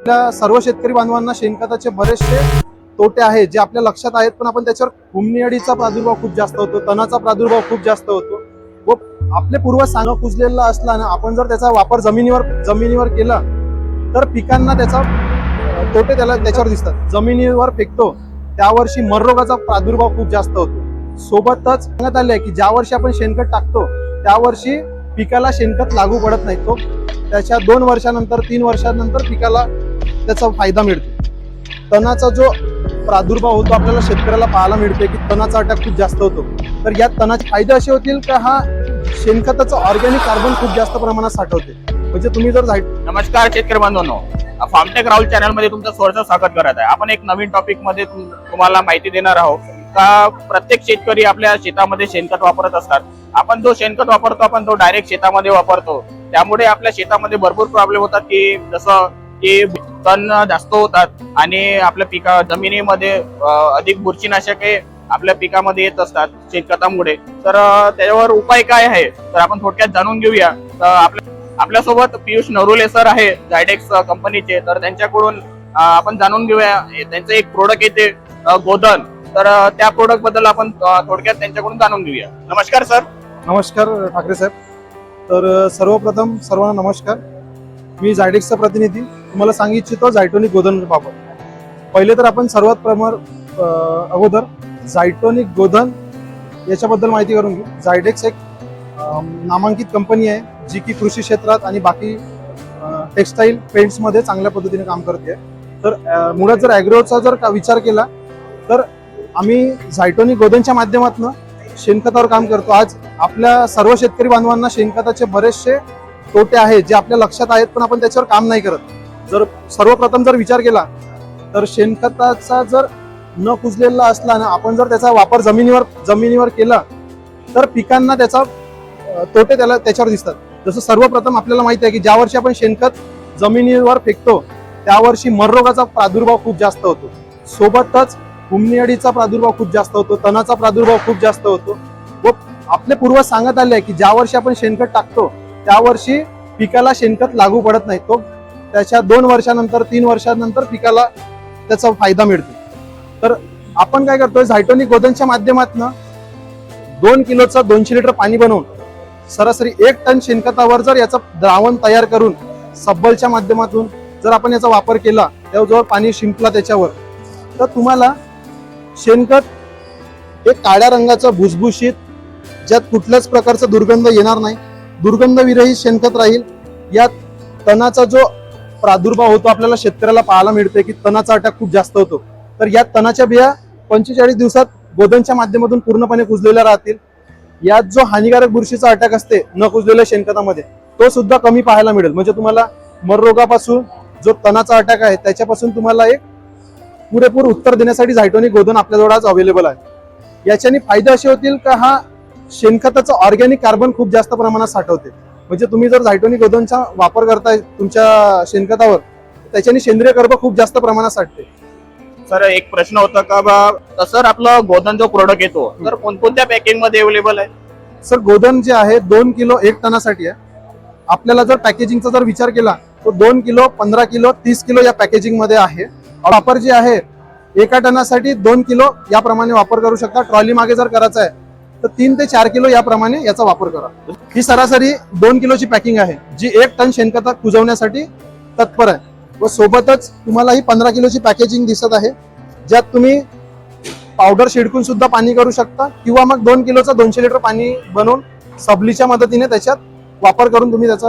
आपल्या सर्व शेतकरी बांधवांना शेणखताचे बरेचसे तोटे आहेत जे आपल्या लक्षात आहेत पण आपण त्याच्यावर कुमणी प्रादुर्भाव खूप जास्त होतो तणाचा प्रादुर्भाव खूप जास्त होतो. व आपले पूर्वज सांग कुजलेला असला ना आपण जर त्याचा वापर जमिनीवर जमिनीवर केला तर पिकांना त्याचा तोटे त्याला त्याच्यावर दिसतात. जमिनीवर फेकतो त्या वर्षी मररोगाचा प्रादुर्भाव खूप जास्त होतो. सोबतच सांगण्यात आले की ज्या वर्षी आपण शेणखत टाकतो त्या वर्षी पिकाला शेणखत लागू पडत नाही. तो त्याच्या दोन वर्षानंतर तीन वर्षानंतर पिकाला त्याचा फायदा मिळतो. तणाचा जो प्रादुर्भाव होतो आपल्याला शेतकऱ्याला पाहायला मिळते की तणाचा अटॅक खूप जास्त होतो. तर या तणाचे फायदे असे होतील का हा शेणखताचं ऑर्गॅनिक कार्बन खूप जास्त प्रमाणात साठवते. म्हणजे तुम्ही जर नमस्कार शेतकरी बांधवांनो फार्मटेक राहुल चॅनलमध्ये तुमचं स्वतः स्वागत करत आहे. आपण एक नवीन टॉपिकमध्ये तुम्हाला माहिती देणार आहोत का प्रत्येक शेतकरी आपल्या शेतामध्ये शेणखत वापरत असतात. आपण जो शेणखत वापरतो आपण तो डायरेक्ट शेतामध्ये वापरतो. त्यामुळे आपल्या शेतामध्ये भरपूर प्रॉब्लेम होतात की जसं ते तण जास्त होतात आणि आपल्या पिका जमिनीमध्ये अधिक बुरशीनाशके आपल्या पिकामध्ये येत असतात शेतखतामुळे तर त्याच्यावर उपाय काय आहे? तर आपण थोडक्यात जाणून घेऊया. तर आपल्या आपल्यासोबत पियुष नरुले सर आहे झायडेक्स कंपनीचे. तर त्यांच्याकडून आपण जाणून घेऊया. त्यांचं एक प्रोडक्ट येते गोधन. तर त्या प्रोडक्टबद्दल आपण थोडक्यात त्यांच्याकडून जाणून घेऊया. नमस्कार सर. नमस्कार ठाकरे साहेब. तर सर्वप्रथम सर्वांना नमस्कार. मी झायडेक्सचा प्रतिनिधी. तुम्हाला सांगू इच्छितो झायटोनिक गोधन बाबत. पहिले तर आपण सर्वात प्रमाण अगोदर झायटोनिक गोधन याच्याबद्दल माहिती करून घेऊ. झायडेक्स एक नामांकित कंपनी आहे जी की कृषी क्षेत्रात आणि बाकी टेक्स्टाईल पेंट्समध्ये चांगल्या पद्धतीने काम करते. तर मुळात जर ॲग्रोचा जर का विचार केला तर आम्ही झायटोनिक गोधनच्या माध्यमातून शेणखतावर काम करतो. आज आपल्या सर्व शेतकरी बांधवांना शेणखताचे बरेचसे तोटे आहेत जे आपल्या लक्षात आहेत पण आपण त्याच्यावर काम नाही करत. जर सर्वप्रथम जर विचार केला तर शेणखताचा जर न कुजलेला असला ना आपण जर त्याचा वापर जमिनीवर जमिनीवर केला तर पिकांना त्याचा तोटे त्याला त्याच्यावर दिसतात. जसं सर्वप्रथम आपल्याला माहिती आहे की ज्या वर्षी आपण शेणखत जमिनीवर फेकतो त्या वर्षी मररोगाचा प्रादुर्भाव खूप जास्त होतो. सोबतच कुमणी प्रादुर्भाव खूप जास्त होतो तणाचा प्रादुर्भाव खूप जास्त होतो. व आपले पूर्वज सांगत आले आहे की ज्या वर्षी आपण शेणखत टाकतो त्या वर्षी पिकाला शेणखत लागू पडत नाही. तो त्याच्या दोन वर्षानंतर तीन वर्षानंतर पिकाला त्याचा फायदा मिळतो. तर आपण काय करतोय झायटोनिक गोधनच्या माध्यमातून दोन किलोचं दोनशे लिटर पाणी बनवून सरासरी एक टन शेणखतावर जर याचं द्रावण तयार करून सब्बलच्या माध्यमातून जर आपण याचा वापर केला त्याजवळ पाणी शिंपला त्याच्यावर तर तुम्हाला शेणखत एक काळ्या रंगाचं भुसभुशीत ज्यात कुठल्याच प्रकारचा दुर्गंध येणार नाही. दुर्गंधविरहित शेणखत राहील. यात तणाचा जो प्रादुर्भाव होतो आपल्याला शेतकऱ्याला पाहायला मिळते की तणाचा अटॅक खूप जास्त होतो. तर या तणाच्या बिया पंचेचाळीस दिवसात गोधनच्या माध्यमातून पूर्णपणे कुजलेल्या राहतील. यात जो हानिकारक बुरशीचा अटॅक असते न कुजलेल्या शेणखतामध्ये तो सुद्धा कमी पाहायला मिळेल. म्हणजे तुम्हाला मररोगापासून जो तणाचा अटॅक आहे त्याच्यापासून तुम्हाला एक पुरेपूर उत्तर देण्यासाठी झायटोनिक गोधन आपल्याजवळ आज अवेलेबल आहे. याच्याने फायदे असे होतील का? हा शेणखताचं ऑर्गॅनिक कार्बन खूप जास्त प्रमाणात साठवते. म्हणजे तुम्ही जर झायटोनिक गोधनचा वापर करताय तुमच्या शेणखतावर त्याच्याने सेंद्रिय कर्ब खूप जास्त प्रमाणात साठते. सर एक प्रश्न होता का बा? सर आपलं गोधन जो प्रोडक्ट येतो तर कोणकोणत्या पॅकिंगमध्ये अवेलेबल आहे? सर गोधन जे आहे दोन किलो एक टनासाठी आहे. आपल्याला जर पॅकेजिंगचा जर विचार केला तो दोन किलो पंधरा किलो तीस किलो या पॅकेजिंगमध्ये आहे. वापर जे आहे एका टनासाठी दोन किलो याप्रमाणे वापर करू शकता. ट्रॉली मागे जर करायचा आहे तर तीन ते चार किलो याप्रमाणे याचा वापर करा. ही सरासरी दोन किलोची पॅकिंग आहे जी एक टन शेणखता कुजवण्यासाठी तत्पर आहे. व सोबतच तुम्हाला ही पंधरा किलोची पॅकेजिंग दिसत आहे ज्यात तुम्ही पावडर शिडकून सुद्धा पाणी करू शकता किंवा मग दोन किलोचं दोनशे लिटर पाणी बनवून सबलीच्या मदतीने त्याच्यात वापर करून तुम्ही त्याचा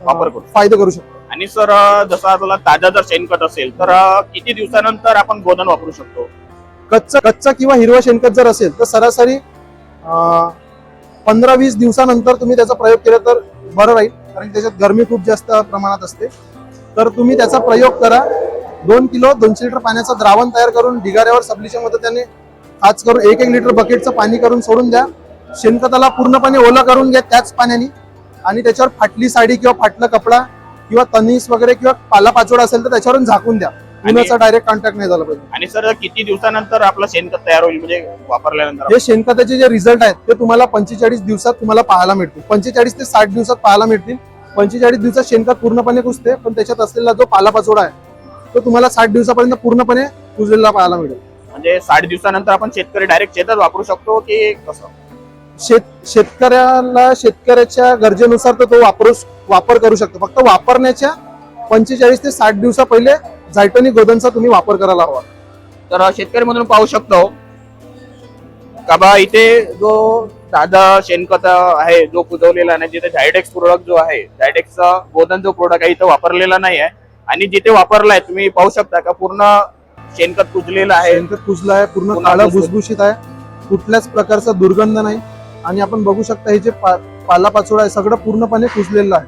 वापर करू. फायदा करू शकता. आणि सर जसं आपल्याला ताजा जर शेणखत असेल तर किती दिवसानंतर आपण गोधन वापरू शकतो? कच्चं कच्चं किंवा हिरवं शेणखत जर असेल तर सरासरी पंधरा वीस दिवसानंतर तुम्ही त्याचा प्रयोग केला तर बरं राहील. कारण की त्याच्यात गरमी खूप जास्त प्रमाणात असते. तर तुम्ही त्याचा प्रयोग करा. दोन किलो दोनशे लिटर पाण्याचं द्रावण तयार करून ढिगाऱ्यावर सबलीच्या मदतीने खाच करून एक एक लिटर बकेटचं पाणी करून सोडून द्या. शेणखताला पूर्णपणे ओलं करून घ्या त्याच पाण्याने. आणि त्याच्यावर फाटली साडी किंवा फाटला कपडा किंवा तनीस वगैरे किंवा पालापाचोडा असेल तर त्याच्यावरून झाकून द्या. उन्हाचा डायरेक्ट कॉन्टॅक्ट नाही झाला पाहिजे. आणि सर किती दिवसानंतर आपलं शेणखत तयार होईल? म्हणजे वापरल्यानंतर हे शेणखताचे जे रिझल्ट आहेत ते तुम्हाला पंचेचाळीस दिवसात तुम्हाला पाहायला मिळतील. पंचेचाळीस ते साठ दिवसात पाहायला मिळतील. पंचेचाळीस दिवसात शेणखत पूर्णपणे कुजते पण त्याच्यात असलेला जो पालापाचोडा आहे तो तुम्हाला साठ दिवसापर्यंत पूर्णपणे कुजलेला पाहायला मिळेल. म्हणजे साठ दिवसानंतर आपण शेतकरी डायरेक्ट शेतात वापरू शकतो की कसं? शेत शेतकऱ्याला शेतकऱ्याच्या गरजेनुसार तर तो वापरू वापर करू शकतो. फक्त वापरण्याच्या पंचेचाळीस ते साठ दिवसा पहिले झायटोनी गोदनचा तुम्ही वापर करायला हवा. तर शेतकरी मधून पाहू शकतो. का बा इथे जो साधा शेणखत आहे जो कुजवलेला नाही जिथे झायडेक्स प्रोडक्ट जो आहे झायडेक्सचा गोदन जो प्रोडक्ट आहे इथं वापरलेला नाही आहे. आणि जिथे वापरलाय तुम्ही पाहू शकता का पूर्ण शेणखत कुजलेलं आहे. शेणखत कुजला आहे पूर्ण काळं. भुसभुशीत आहे. कुठल्याच प्रकारचा दुर्गंध नाही. आणि आपण बघू शकता हे जे पा- पालापाचोळा आहे सगळं पूर्णपणे कुजलेलं आहे.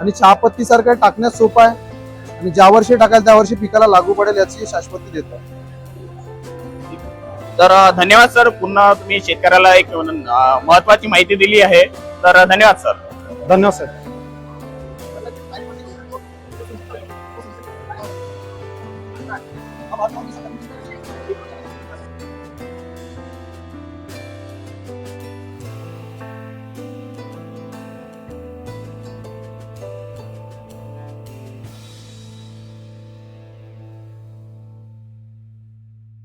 आणि चहापत्ती सारखं टाकण्यास सोपं आहे. आणि ज्या वर्षी टाकाल त्या वर्षी पिकाला लागू पडेल याची शाश्वती देतं. तर धन्यवाद सर. पुन्हा तुम्ही शेतकऱ्याला एक महत्वाची माहिती दिली आहे. तर धन्यवाद सर. धन्यवाद साहेब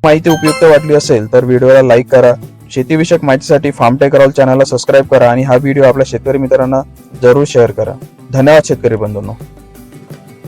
माहिती उपयुक्त वाटली असेल तर व्हिडिओला लाईक करा. शेतीविषयक माहितीसाठी फार्मटेक राहुल चॅनलला सबस्क्राईब करा आणि हा व्हिडिओ आपल्या शेतकरी मित्रांना जरूर शेअर करा. धन्यवाद शेतकरी बंधूंनो.